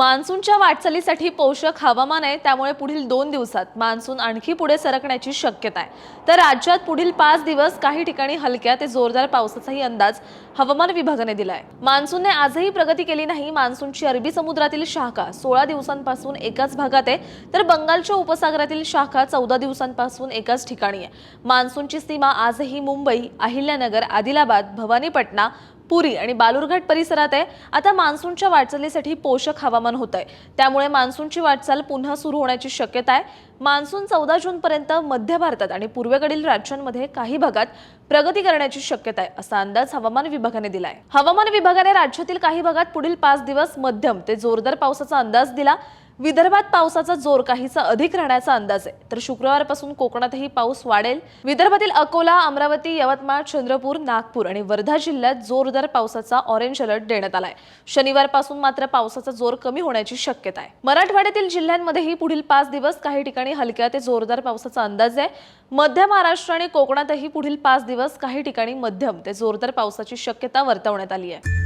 मान्सूनच्या वाटचालीसाठी पोषक हवामान आहे त्यामुळे पुढील दोन दिवसात मान्सून आणखी पुढे सरकण्याची शक्यता आहे. तर राज्यात पुढील पाच दिवस काही ठिकाणी हलक्या ते जोरदार पावसाचाही अंदाज हवामान विभागाने दिलाय. मान्सूनने आजही प्रगती केली नाही मान्सूनची अरबी समुद्रातील शाखा सोळा दिवसांपासून एकाच भागात आहे तर बंगालच्या उपसागरातील शाखा चौदा दिवसांपासून एकाच ठिकाणी आहे. मान्सूनची सीमा आजही मुंबई अहिल्यानगर आदिलाबाद भवानीपटना पुरी आणि बालुरघाट परिसरात आहे. आता मान्सूनच्या वाटचालीसाठी पोषक हवामान होत आहे त्यामुळे मान्सूनची वाटचाल पुन्हा सुरू होण्याची शक्यता आहे. मान्सून चौदा जूनपर्यंत मध्य भारतात आणि पूर्वेकडील राज्यांमध्ये काही भागात प्रगती करण्याची शक्यता आहे असा अंदाज हवामान विभागाने दिलाय. हवामान विभागाने राज्यातील काही भागात पुढील पाच दिवस मध्यम ते जोरदार पावसाचा अंदाज दिला. विदर्भात पावसाचा जोर काहीसा अधिक राहण्याचा अंदाज आहे. तर शुक्रवारपासून कोकणातही पाऊस वाढेल. विदर्भातील अकोला अमरावती यवतमाळ चंद्रपूर नागपूर आणि वर्धा जिल्ह्यात जोरदार पावसाचा ऑरेंज अलर्ट देण्यात आलाय. शनिवारपासून मात्र पावसाचा जोर कमी होण्याची शक्यता आहे. मराठवाड्यातील जिल्ह्यांमध्येही पुढील पाच दिवस काही ठिकाणी हलक्या ते जोरदार पावसाचा अंदाज आहे. मध्य महाराष्ट्र आणि कोकणातही पुढील पाच दिवस काही ठिकाणी मध्यम ते जोरदार पावसाची शक्यता वर्तवण्यात आली आहे.